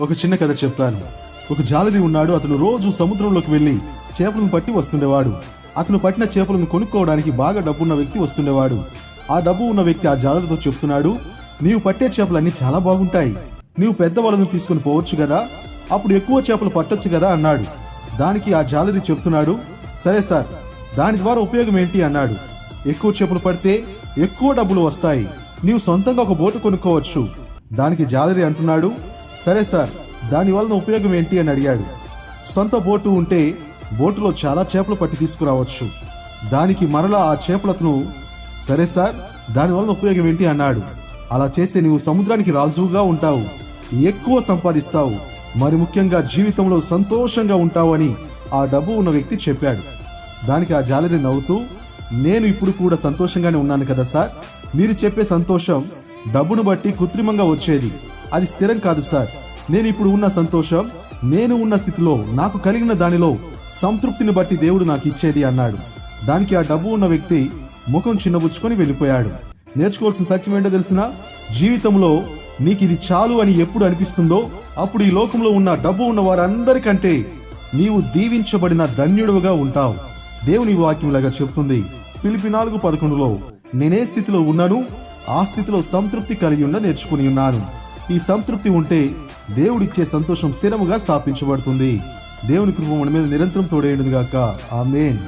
ఒక చిన్న కథ చెప్తాను. ఒక జాలరి ఉన్నాడు అతను రోజు సముద్రంలోకి వెళ్ళి చేపలను పట్టి వస్తుండేవాడు. అతను పట్టిన చేపలను కొనుక్కోవడానికి బాగా డబ్బున్న వ్యక్తి వస్తుండేవాడు. ఆ డబ్బు ఉన్న వ్యక్తి ఆ జాలరితో చెప్తున్నాడు నీవు పట్టే చేపలన్నీ చాలా బాగుంటాయి. నీవు పెద్ద వలను తీసుకుని పోవచ్చు కదా? అప్పుడు ఎక్కువ చేపలు పట్టొచ్చు కదా? అన్నాడు. దానికి ఆ జాలరి చెప్తున్నాడు సరే సార్ దాని ద్వారా ఉపయోగం ఏంటి? అన్నాడు. ఎక్కువ చేపలు పడితే ఎక్కువ డబ్బులు వస్తాయి. నీవు సొంతంగా ఒక బోటు కొనుక్కోవచ్చు. దానికి జాలరి అంటున్నాడు సరే సార్ దాని వలన ఉపయోగం ఏంటి అని అడిగాడు. సొంత బోటు ఉంటే బోటులో చాలా చేపలు పట్టి తీసుకురావచ్చు. దానికి మరలా ఆ చేపలతను సరే సార్ దాని వలన ఉపయోగం ఏంటి అన్నాడు. అలా చేస్తే నీవు సముద్రానికి రాజుగా ఉంటావు ఎక్కువ సంపాదిస్తావు మరి ముఖ్యంగా జీవితంలో సంతోషంగా ఉంటావు అని ఆ డబ్బు ఉన్న వ్యక్తి చెప్పాడు. దానికి ఆ జాలరి నవ్వుతూ నేను ఇప్పుడు కూడా సంతోషంగానే ఉన్నాను కదా సార్ మీరు చెప్పే సంతోషం డబ్బును బట్టి కృత్రిమంగా వచ్చేది. అది స్థిరం కాదు సార్. నేను ఇప్పుడు ఉన్న సంతోషం నేను ఉన్న స్థితిలో నాకు కలిగిన దానిలో సంతృప్తిని బట్టి దేవుడు నాకు ఇచ్చేది అన్నాడు. దానికి ఆ డబ్బు ఉన్న వ్యక్తి ముఖం చిన్నబుచ్చుకొని వెళ్ళిపోయాడు. నేర్చుకోవాల్సిన సత్యం ఏంటో తెలిసిన జీవితంలో నీకు ఇది చాలు అని ఎప్పుడు అనిపిస్తుందో అప్పుడు ఈ లోకంలో ఉన్న డబ్బు ఉన్న వారందరికంటే నీవు దీవించబడిన ధన్యుడుగా ఉంటావు. దేవుని వాక్యంలాగా చెప్తుంది పిలిపి నాలుగు పదకొండులో నేనే స్థితిలో ఉన్నాను ఆ స్థితిలో సంతృప్తి కలిగి ఉన్న నేర్చుకుని ఉన్నాను. ఈ సంతృప్తి ఉంటే దేవుడిచ్చే సంతోషం స్థిరముగా స్థాపించబడుతుంది. దేవుని కృప మన మీద నిరంతరం తోడేయుడుగాక ఆమెన్.